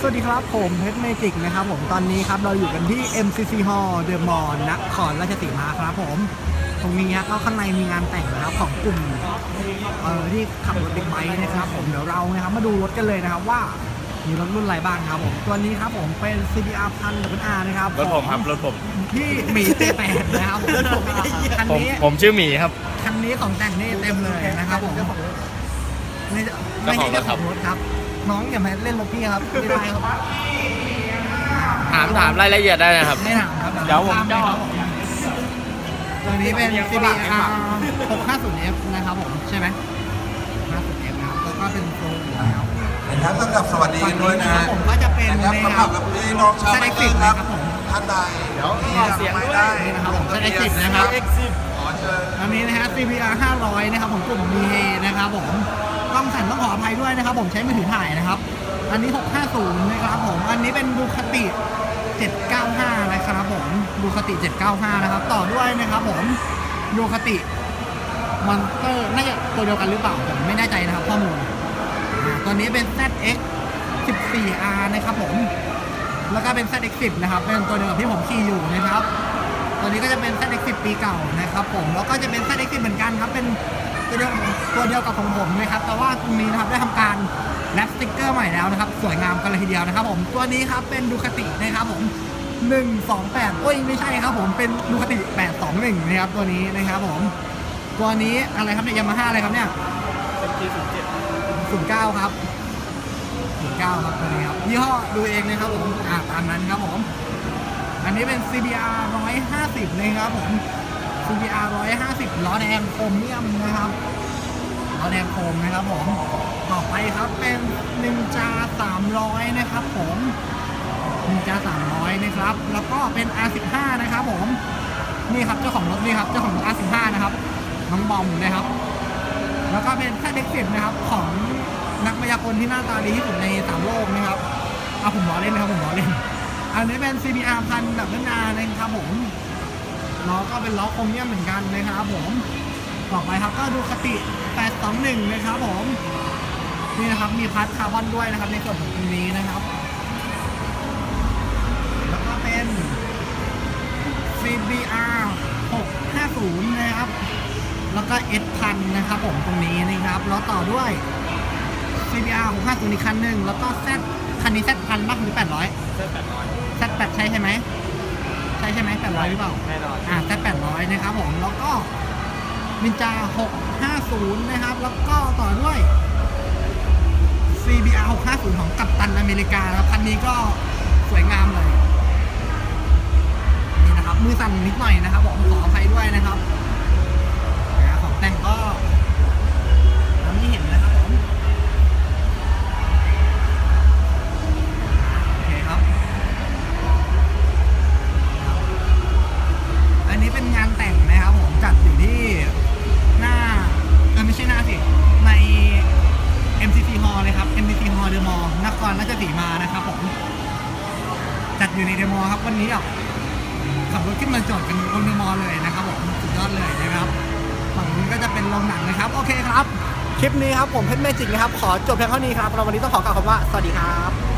สวัสดีครับ ผมเพชรเมจิกนะครับผมตอนนี้ครับเราอยู่กันที่ MCC Hall The Mall นครราชสีมาครับผม ตรงนี้ครับก็ข้างในมีงานแต่งนะครับของกลุ่มเอ่อที่ขับรถบิ๊กไบค์นะครับ ผมเดี๋ยวเรานะครับมาดูรถกันเลยนะครับว่ามีรถรุ่นอะไรบ้างครับผม ตัวนี้ครับผมเป็น CBR พันหรือเป็น R นะครับรถผมครับรถผมที่หมีเตแปดนะครับผมคันผมนี้ผมชื่อหมีครับ คันนี้ของแต่งนี่เต็มเลยนะครับผมไม่ไม่ใช่เจ้าของรถครับ น้องอย่ามาเล่นรถพี่ครับไม่ได้ครับถามถามรายละเอียดได้นะครับ ไม่ถามครับเดี๋ยวผมตาไปครับผมตัวนี้เป็น CBR 650F นะครับผม ใช่ไหม 650F นะครับแล้วก็เป็นโซนนะครับ นะครับสำหรับสวัสดีกันด้วยนะฮะผมก็จะเป็นนะครับในสำหรับพี่น้องชาวไบเกอร์ครับครับผม ท่านใดเดี๋ยวเสียงด้วยนี่นะครับผมจะได้สิบนะครับ ขอเชิญ อันนี้นะฮะ CBR 500 นะครับผมกลุ่มมีเฮนะครับผม ต้องสั่นต้องขออภัยด้วยนะครับ ผมใช้มือถือถ่ายนะครับ อันนี้ 650 นะครับผม อันนี้เป็นดูคติ 795 นะครับผมดูคติ 795 นะครับ ต่อด้วยนะครับผมดูคติมอนเตอร์น่าจะตัวเดียวกันหรือเปล่าผมไม่แน่ใจนะครับข้อมูลตัวนี้เป็น ZX 14R นะครับผม แล้วก็เป็น ZX10 นะครับ เป็นตัวเดียวกับที่ผมขี่อยู่นะครับ ตัวนี้ก็จะเป็น ZX10 ปีเก่านะครับผม แล้วก็จะเป็น ZX10 เหมือนกันครับ เป็น ตัวเดียวตัวเดียวกับของผมนะครับ แต่ว่าตรงนี้นะครับได้ทำการแรปสติ๊กเกอร์ใหม่แล้วนะครับ สวยงามกันเลยทีเดียวนะครับ ผมตัวนี้ครับเป็นดูคตินะครับผม128โอ้ยไม่ใช่ครับ ผมเป็นดูคติ821นะครับตัวนี้นะครับผมตัวนี้อะไรครับเนี่ยยามาฮ่าอะไรครับเนี่ย09ครับ09ครับตัวนี้ครับยี่ห้อดูเองนะครับผมอ่าตามนั้นครับผม อันนี้เป็น CBR 150นะครับผม CBR 150 ล้อแดงโครเมียมนะครับล้อแดงโครมนะครับผมต่อไปครับเป็นนินจา300 นะครับผมนินจา300 นะครับ แล้วก็เป็น R15 นะครับผมนี่ครับเจ้าของรถนี่ครับเจ้าของรถ R15 นะครับน้องบอมนะครับ แล้วก็เป็นแค่เด็กสิบนะครับของนักมายากลที่หน้าตาดีที่สุดในสามโลกนะครับเอาผมล้อเล่นนะครับผมล้อเล่น อันนี้เป็น CBR พันแบบนานะครับผม ล้อก็เป็นล้อโครเมียมเหมือนกันนะครับผมต่อไปครับก็ดูคติ 821 นะครับผมนี่นะครับมีพัดคาร์บอนด้วยนะครับในส่วนของตรงนี้นะครับ แล้วก็เป็น CBR 650 นะครับ แล้วก็ S พันนะครับผมตรงนี้นะครับแล้วต่อด้วย CBR 650อีกคันหนึ่งแล้วก็ Z คันนี้ Z พันบ้างหรือ800 Z 8ใช่ใช่ไหม ใช่ใช่ไหม800หรือเปล่า แน่นอน อ่า Z 800นะครับผม แล้วก็นินจา650นะครับ แล้วก็ต่อด้วย CBR 650ของกัปตันอเมริกานะครับคันนี้ก็สวยงามเลย นี่นะครับ มือสั่นนิดหน่อยนะครับผมขออภัยด้วยนะครับอ่าของแต่งก็ รราชสีมานะครับผม จัดอยู่ในเดมอลครับวันนี้อะขับรถขึ้นมาจอดกันบนเดมอลเลยนะครับผมสุดยอดเลยนะครับฝั่งนู้นก็จะเป็นโรงหนังนะครับ โอเคครับ คลิปนี้ครับผมเพชรเมจิกนะครับ ขอจบเพียงเท่านี้ครับเราวันนี้ต้องขอกล่าวคำว่า สวัสดีครับ